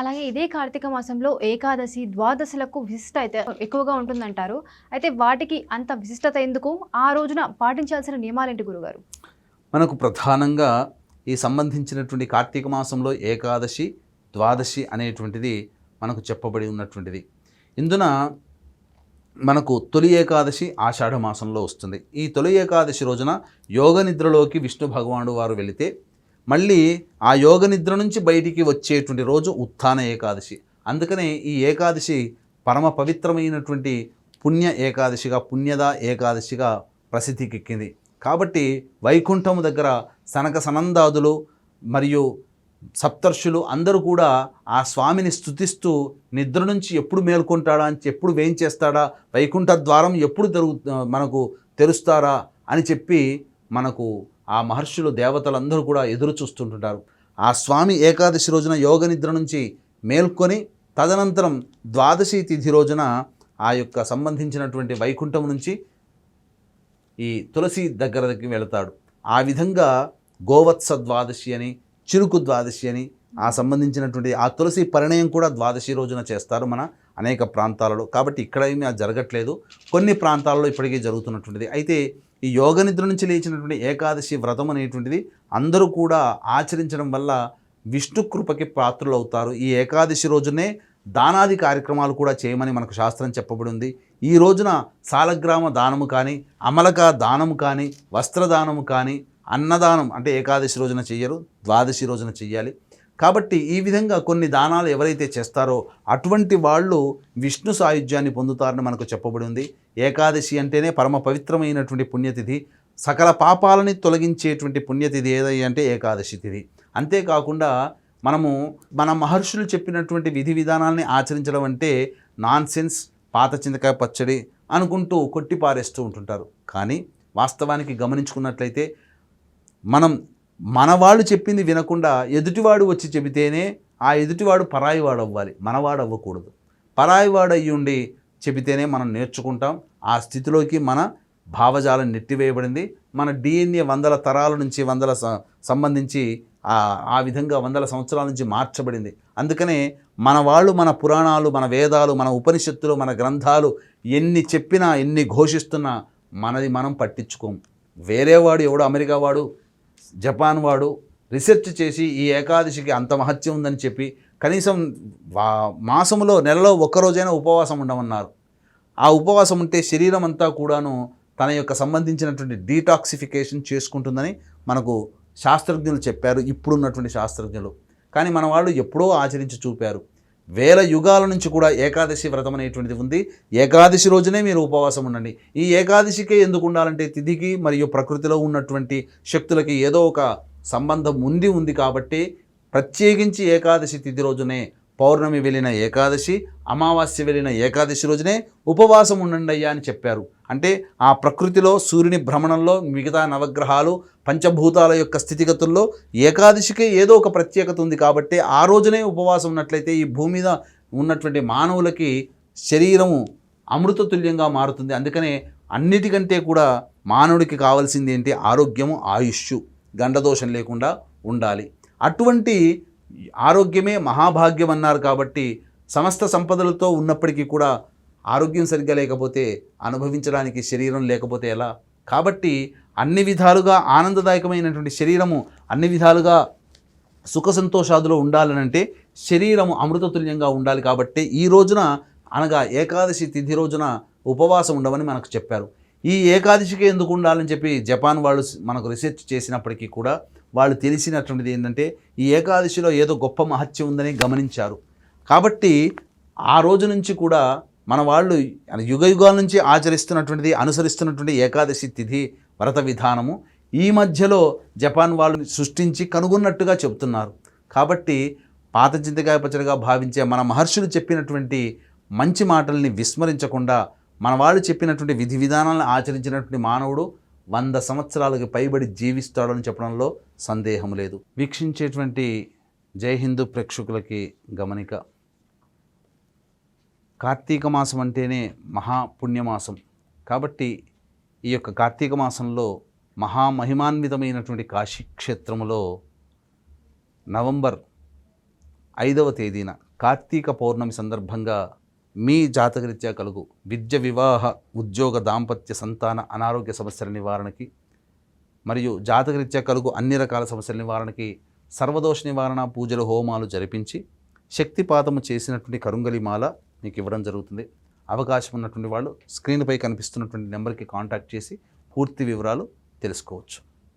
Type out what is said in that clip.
అలాగే ఇదే కార్తీక మాసంలో ఏకాదశి ద్వాదశులకు విశిష్ట అయితే ఎక్కువగా ఉంటుందంటారు. అయితే వాటికి అంత విశిష్టత ఎందుకు? ఆ రోజున పాటించాల్సిన నియమాలేంటి గురుగారు? మనకు ప్రధానంగా ఈ సంబంధించినటువంటి కార్తీక మాసంలో ఏకాదశి ద్వాదశి అనేటువంటిది మనకు చెప్పబడి ఉన్నటువంటిది. ఇందున మనకు తొలి ఏకాదశి ఆషాఢ మాసంలో వస్తుంది. ఈ తొలి ఏకాదశి రోజున యోగ నిద్రలోకి విష్ణు భగవానుడు వారు వెళితే మళ్ళీ ఆ యోగ నిద్ర నుంచి బయటికి వచ్చేటువంటి రోజు ఉత్థాన ఏకాదశి. అందుకనే ఈ ఏకాదశి పరమ పవిత్రమైనటువంటి పుణ్య ఏకాదశిగా పుణ్యద ఏకాదశిగా ప్రసిద్ధికెక్కింది. కాబట్టి వైకుంఠము దగ్గర సనక సనందాదులు మరియు సప్తర్షులు అందరూ కూడా ఆ స్వామిని స్తుతిస్తూ నిద్ర నుంచి ఎప్పుడు మేల్కొంటాడా అని ఎప్పుడు వేయించేస్తాడా వైకుంఠ ద్వారం ఎప్పుడు తెరుగు మనకు తెరుస్తారా అని చెప్పి మనకు ఆ మహర్షులు దేవతలందరూ కూడా ఎదురు చూస్తుంటుంటారు ఆ స్వామి ఏకాదశి రోజున యోగ నిద్ర నుంచి మేల్కొని తదనంతరం ద్వాదశి తిథి రోజున ఆ యొక్క సంబంధించినటువంటి వైకుంఠం నుంచి ఈ తులసి దగ్గరకి వెళతాడు. ఆ విధంగా గోవత్స ద్వాదశి అని చిరుకు ద్వాదశి అని ఆ సంబంధించినటువంటి ఆ తులసి పరిణయం కూడా ద్వాదశి రోజున చేస్తారు మన అనేక ప్రాంతాలలో. కాబట్టి ఇక్కడ ఏమీ అది జరగట్లేదు. కొన్ని ప్రాంతాలలో ఇప్పటికీ జరుగుతున్నటువంటిది. అయితే ఈ యోగ నిద్ర నుంచి లేచినటువంటి ఏకాదశి వ్రతం అనేటువంటిది అందరూ కూడా ఆచరించడం వల్ల విష్ణు కృపకి పాత్రులు అవుతారు ఈ ఏకాదశి రోజునే దానాది కార్యక్రమాలు కూడా చేయమని మనకు శాస్త్రం చెప్పబడి ఉంది ఈ రోజున సాలగ్రామ దానము కానీ అమలక దానము కానీ వస్త్రదానము కానీ అన్నదానం అంటే ఏకాదశి రోజున చెయ్యరు ద్వాదశి రోజున చెయ్యాలి. కాబట్టి ఈ విధంగా కొన్ని దానాలు ఎవరైతే చేస్తారో అటువంటి వాళ్ళు విష్ణు సాయుధ్యాన్ని పొందుతారని మనకు చెప్పబడి ఉంది. ఏకాదశి అంటేనే పరమ పవిత్రమైనటువంటి పుణ్యతిథి. సకల పాపాలని తొలగించేటువంటి పుణ్యతిథి ఏదై అంటే ఏకాదశి తిథి. అంతేకాకుండా మనము మన మహర్షులు చెప్పినటువంటి విధి విధానాల్ని ఆచరించడం అంటే నాన్ సెన్స్ పాత చింతకాయ పచ్చడి అనుకుంటూ కొట్టి పారేస్తూ ఉంటుంటారు. కానీ వాస్తవానికి గమనించుకున్నట్లయితే మనం మన వాళ్ళు చెప్పింది వినకుండా ఎదుటివాడు వచ్చి చెబితేనే ఆ ఎదుటివాడు పరాయివాడు అవ్వాలి మనవాడు అవ్వకూడదు పరాయివాడు అయ్యి ఉండి చెబితేనే మనం నేర్చుకుంటాం. ఆ స్థితిలోకి మన భావజాలం నెట్టివేయబడింది. మన డిఎన్ఏ వందల తరాల నుంచి వందల సంబంధించి ఆ ఆ విధంగా వందల సంవత్సరాల నుంచి మార్చబడింది. అందుకనే మన వాళ్ళు మన పురాణాలు మన వేదాలు మన ఉపనిషత్తులు మన గ్రంథాలు ఎన్ని చెప్పినా ఎన్ని ఘోషిస్తున్నా మనది మనం పట్టించుకోం. వేరేవాడు ఎవడు? అమెరికా వాడు జపాన్ వాడు రీసెర్చ్ చేసి ఈ ఏకాదశికి అంత మహత్యం ఉందని చెప్పి కనీసం వా- మాసములో నెలలో ఒక్కరోజైనా ఉపవాసం ఉండమన్నారు. ఆ ఉపవాసం ఉంటే శరీరం అంతా కూడాను తన యొక్క సంబంధించినటువంటి డీటాక్సిఫికేషన్ చేసుకుంటుందని మనకు శాస్త్రజ్ఞులు చెప్పారు. ఇప్పుడున్నటువంటి శాస్త్రజ్ఞులు. కానీ మన వాళ్ళు ఎప్పుడో ఆచరించి చూపారు. వేల యుగాల నుంచి కూడా ఏకాదశి వ్రతం అనేటువంటిది ఉంది. ఏకాదశి రోజునే మీరు ఉపవాసం ఉండండి. ఈ ఏకాదశికే ఎందుకు ఉండాలంటే తిథికి మరియు ప్రకృతిలో ఉన్నటువంటి శక్తులకి ఏదో ఒక సంబంధం ఉంది ఉంది కాబట్టి ప్రత్యేకించి ఏకాదశి తిథి రోజునే పౌర్ణమి వెళ్ళిన ఏకాదశి అమావాస్య వెళ్ళిన ఏకాదశి రోజునే ఉపవాసం ఉండండి అయ్యా అని చెప్పారు. అంటే ఆ ప్రకృతిలో సూర్యుని భ్రమణంలో మిగతా నవగ్రహాలు పంచభూతాల యొక్క స్థితిగతుల్లో ఏకాదశికే ఏదో ఒక ప్రత్యేకత ఉంది కాబట్టి ఆ రోజునే ఉపవాసం ఉన్నట్లయితే ఈ భూమి మీద ఉన్నటువంటి మానవులకి శరీరము అమృతతుల్యంగా మారుతుంది. అందుకనే అన్నిటికంటే కూడా మానవుడికి కావాల్సింది ఏంటి? ఆరోగ్యము ఆయుష్ గండదోషం లేకుండా ఉండాలి. అటువంటి ఆరోగ్యమే మహాభాగ్యం అన్నారు కాబట్టి సమస్త సంపదలతో ఉన్నప్పటికీ కూడా ఆరోగ్యం సరిగ్గా లేకపోతే అనుభవించడానికి శరీరం లేకపోతే ఎలా? కాబట్టి అన్ని విధాలుగా ఆనందదాయకమైనటువంటి శరీరము అన్ని విధాలుగా సుఖ సంతోషాదులో ఉండాలనంటే శరీరము అమృతతుల్యంగా ఉండాలి కాబట్టి ఈ రోజున అనగా ఏకాదశి తిథి రోజున ఉపవాసం ఉండమని మనకు చెప్పారు. ఈ ఏకాదశికి ఎందుకు ఉండాలని చెప్పి జపాన్ వాళ్ళు మనకు రీసెర్చ్ చేసినప్పటికీ కూడా వాళ్ళు తెలిసినటువంటిది ఏంటంటే ఈ ఏకాదశిలో ఏదో గొప్ప మహత్యం ఉందని గమనించారు. కాబట్టి ఆ రోజు నుంచి కూడా మన వాళ్ళు యుగ యుగాల నుంచి ఆచరిస్తున్నటువంటిది అనుసరిస్తున్నటువంటి ఏకాదశి తిథి వ్రత విధానము ఈ మధ్యలో జపాన్ వాళ్ళు సృష్టించి కనుగొన్నట్టుగా చెబుతున్నారు. కాబట్టి పాత చింతకాయ పచ్చడిగా భావించే మన మహర్షులు చెప్పినటువంటి మంచి మాటల్ని విస్మరించకుండా మన వాళ్ళు చెప్పినటువంటి విధి విధానాలను ఆచరించినటువంటి మానవుడు వంద సంవత్సరాలకు పైబడి జీవిస్తాడని చెప్పడంలో సందేహం లేదు. వీక్షించేటువంటి జై హిందూ ప్రేక్షకులకి గమనిక. కార్తీక మాసం అంటేనే మహాపుణ్యమాసం. కాబట్టి ఈ యొక్క కార్తీక మాసంలో మహామహిమాన్వితమైనటువంటి కాశీక్షేత్రములో నవంబర్ ఐదవ తేదీన కార్తీక పౌర్ణమి సందర్భంగా మీ జాతకరీత్యా కలుగు. విద్య వివాహ ఉద్యోగ దాంపత్య సంతాన అనారోగ్య సమస్యల నివారణకి మరియు జాతకరీత్యా కలుగు అన్ని రకాల సమస్యల నివారణకి సర్వదోష నివారణ పూజలు హోమాలు జరిపించి శక్తిపాతము చేసినటువంటి కరుంగలిమాల మీకు ఇవ్వడం జరుగుతుంది. అవకాశం ఉన్నటువంటి వాళ్ళు స్క్రీన్పై కనిపిస్తున్నటువంటి నెంబర్కి కాంటాక్ట్ చేసి పూర్తి వివరాలు తెలుసుకోవచ్చు.